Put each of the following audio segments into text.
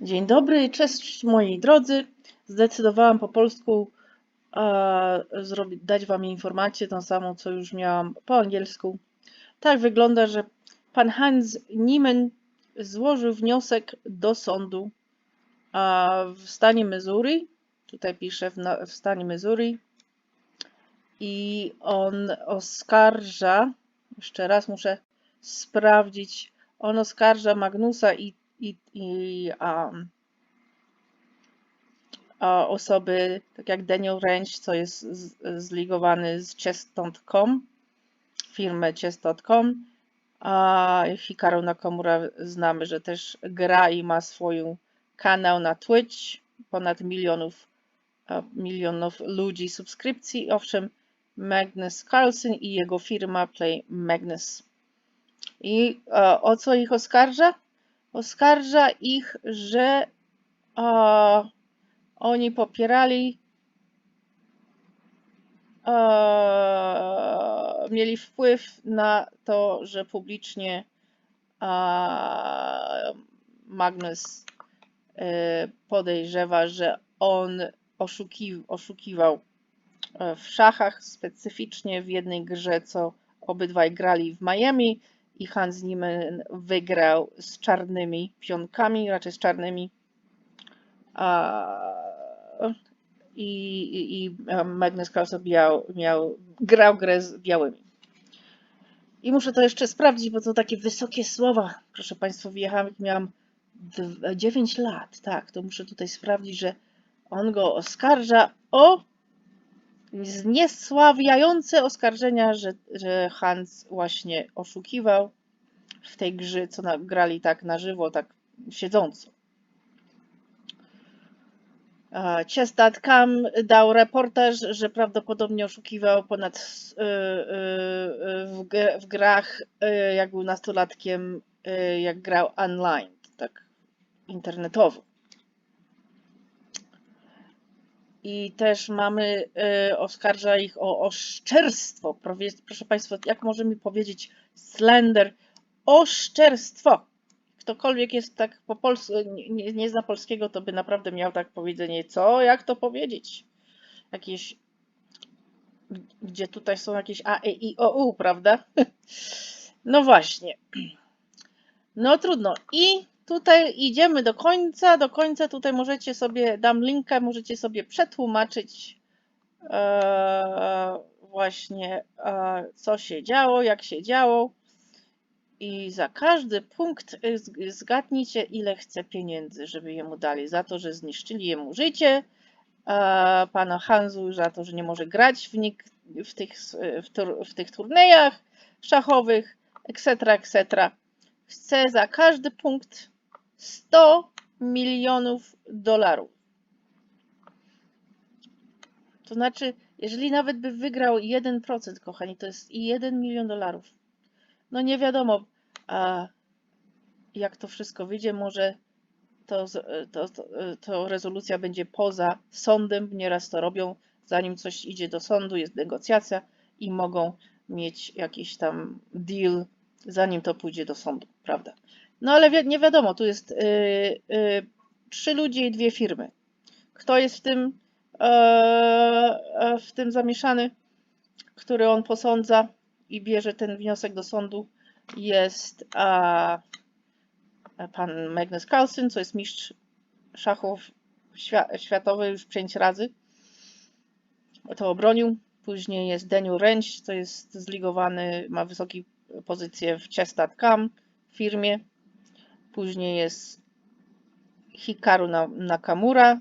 Dzień dobry, cześć moi drodzy. Zdecydowałam po polsku e, zrobić, dać Wam informację, tą samą, co już miałam po angielsku. Tak wygląda, że pan Hans Niemann złożył wniosek do sądu w stanie Missouri. Tutaj piszę w, w stanie Missouri. I on oskarża, jeszcze raz muszę sprawdzić, on oskarża Magnusa i, i, i um, osoby, tak jak Daniel Range, co jest zligowany z Chess.com, firmę Chess.com, a Hikaru Nakamura znamy, że też gra i ma swój kanał na Twitch, ponad milionów, milionów ludzi subskrypcji, owszem, Magnus Carlsen i jego firma Play Magnus. I e, o co ich oskarża? Oskarża ich, że e, oni popierali, e, mieli wpływ na to, że publicznie e, Magnus e, podejrzewa, że on oszuki, oszukiwał e, w szachach, specyficznie w jednej grze, co obydwaj grali w Miami i Hans Niemann wygrał z czarnymi pionkami, raczej z czarnymi. I, i, i e, Magnus Carlsen miał, miał, grał grę z białymi. I muszę to jeszcze sprawdzić, bo to takie wysokie słowa. Proszę Państwa, wyjechałam, jak miałam dw- 9 lat. Tak, to muszę tutaj sprawdzić, że on go oskarża o zniesławiające oskarżenia, że, że Hans właśnie oszukiwał w tej grze, co grali tak na żywo, tak siedząco. Chess.com dał reportaż, że prawdopodobnie oszukiwał ponad y, y, w, gr- w grach, y, jak był nastolatkiem, jak grał online, tak internetowo. I też mamy, y, oskarża ich o oszczerstwo. Proszę Państwa, jak może mi powiedzieć slender? Oszczerstwo. Ktokolwiek jest tak po polsku, nie- nie zna polskiego, to by naprawdę miał tak powiedzenie, co, jak to powiedzieć? Jakieś, gdzie tutaj są jakieś A, E, I, O, U, prawda? No właśnie. No trudno. I tutaj idziemy do końca. Do końca tutaj możecie sobie, dam linkę, możecie sobie przetłumaczyć e, właśnie e, co się działo, jak się działo. I za każdy punkt z- zgadnijcie, ile chce pieniędzy, żeby jemu dali. Za to, że zniszczyli jemu życie, e, pana Hanzu za to, że nie może grać w, nik- w, tych, w, tur, w tych turniejach szachowych, etc., etc. Chce za każdy punkt 100 milionów dolarów. To znaczy, jeżeli nawet by wygrał 1%, kochani, to jest i 1 milion dolarów. No nie wiadomo, a jak to wszystko wyjdzie, może to, to, to, to rezolucja będzie poza sądem, nieraz to robią, zanim coś idzie do sądu, jest negocjacja i mogą mieć jakiś tam deal, zanim to pójdzie do sądu, prawda? No ale wi- nie wiadomo, tu jest yy, yy, trzy ludzie i dwie firmy. Kto jest w tym, e, w tym zamieszany, który on posądza i bierze ten wniosek do sądu, jest a, pan Magnus Carlsen, co jest mistrz szachów świa światowy już pięć razy. To obronił. Później jest Daniel Range, co jest zligowany, ma wysokie pozycje w Chess.com firmie. Później jest Hikaru Na- Nakamura,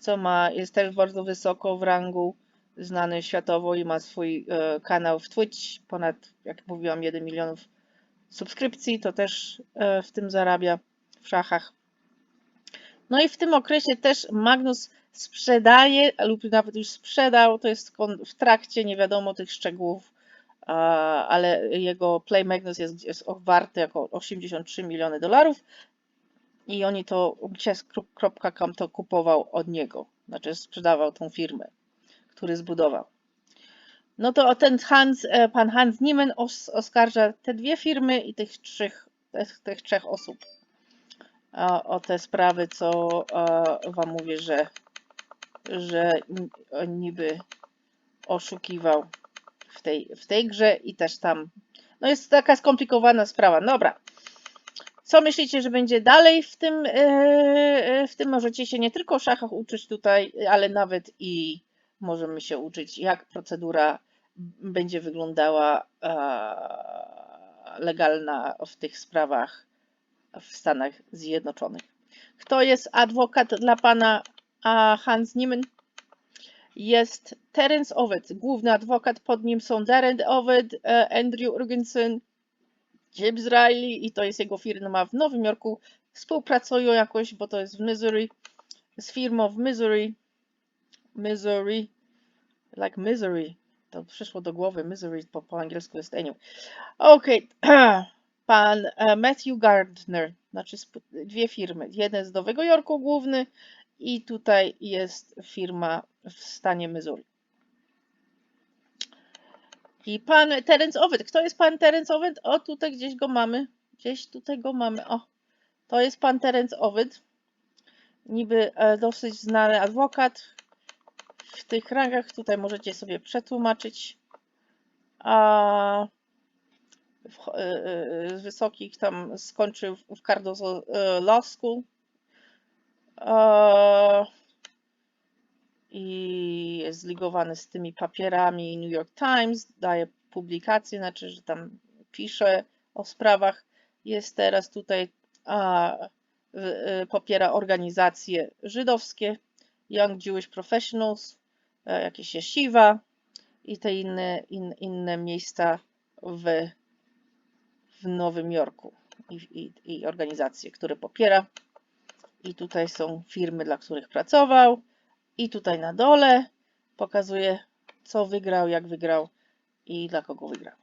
co ma, jest też bardzo wysoko w rangu, znany światowo i ma swój e, kanał w Twitch, ponad, jak mówiłam, 1 milionów subskrypcji, to też e, w tym zarabia w szachach. No i w tym okresie też Magnus sprzedaje, lub nawet już sprzedał, to jest w trakcie, nie wiadomo tych szczegółów, ale jego Play Magnus jest, jest warty jako 83 miliony dolarów i oni to, chess.com to kupował od niego, znaczy sprzedawał tą firmę, który zbudował. No to ten Hans, e, pan Hans Niemann os, oskarża te dwie firmy i tych trzech, tych, tych trzech osób. o, o te sprawy, co e, wam mówię, że, że niby oszukiwał w tej, w tej grze i też tam. No jest taka skomplikowana sprawa. Dobra. Co myślicie, że będzie dalej w tym? e, W tym możecie się nie tylko o szachach uczyć tutaj, ale nawet i możemy się uczyć, jak procedura będzie wyglądała e, legalna w tych sprawach w Stanach Zjednoczonych. Kto jest adwokat dla pana Hans Niemann? Jest Terence Ovid, główny adwokat, pod nim są Darren Ovid, e, Andrew Urgensen, James Riley i to jest jego firma w Nowym Jorku. Współpracują jakoś, bo to jest w Missouri, z firmą w Missouri, Missouri, like Misery, to przyszło do głowy, Misery po, po angielsku jest anyway. Okej, pan e, Matthew Gardner, znaczy dwie firmy. Jeden z Nowego Jorku główny i tutaj jest firma w stanie Missouri. I pan Terence Ovid. Kto jest pan Terence Ovid? O, tutaj gdzieś go mamy. Gdzieś tutaj go mamy. O, to jest pan Terence Ovid. Niby e, dosyć znany adwokat w tych rangach. Tutaj możecie sobie przetłumaczyć. A e, e, z wysokich tam skończył w Cardozo Law School. E, I jest zligowany z tymi papierami New York Times, daje publikacje, znaczy, że tam pisze o sprawach. Jest teraz tutaj, a, e, popiera organizacje żydowskie, Young Jewish Professionals, e, jakieś Yeshiva i te inne, in, inne miejsca w, w Nowym Jorku i, i, i organizacje, które popiera. I tutaj są firmy, dla których pracował. I tutaj na dole pokazuje, co wygrał, jak wygrał i dla kogo wygrał.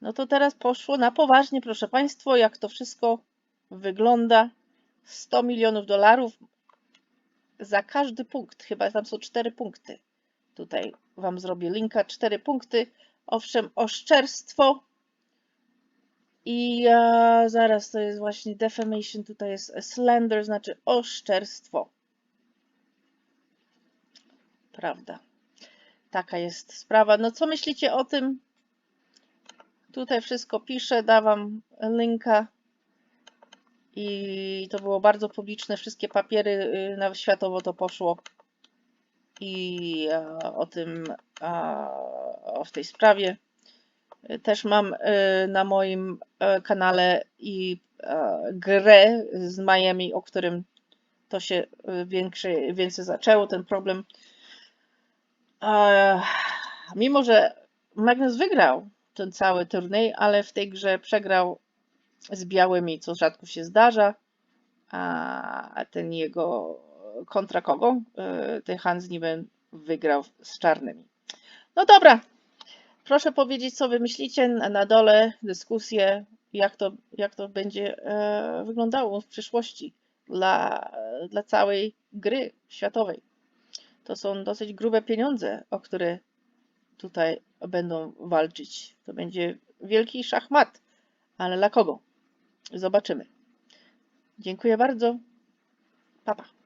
No to teraz poszło na poważnie, proszę Państwa, jak to wszystko wygląda. 100 milionów dolarów za każdy punkt. Chyba tam są cztery punkty. Tutaj Wam zrobię linka. Cztery punkty. Owszem, oszczerstwo. I e, zaraz to jest właśnie defamation. Tutaj jest slander, znaczy oszczerstwo. Prawda. Taka jest sprawa. No co myślicie o tym? Tutaj wszystko piszę, dawam linka. I to było bardzo publiczne. Wszystkie papiery y, na światowo to poszło. I e, o tym, a, o tej sprawie. Y, Też mam y, na moim e, kanale i e, grę z Miami, o którym to się y, większy, więcej zaczęło, ten problem. Mimo, że Magnus wygrał ten cały turniej, ale w tej grze przegrał z białymi, co rzadko się zdarza, a ten jego kontra kogo? Ten Hans Niemann wygrał z czarnymi. No dobra, proszę powiedzieć, co wy myślicie na na dole, dyskusję, jak to, jak to będzie e, wyglądało w przyszłości dla, dla całej gry światowej. To są dosyć grube pieniądze, o które tutaj będą walczyć. To będzie wielki szachmat, ale dla kogo? Zobaczymy. Dziękuję bardzo. Pa, pa.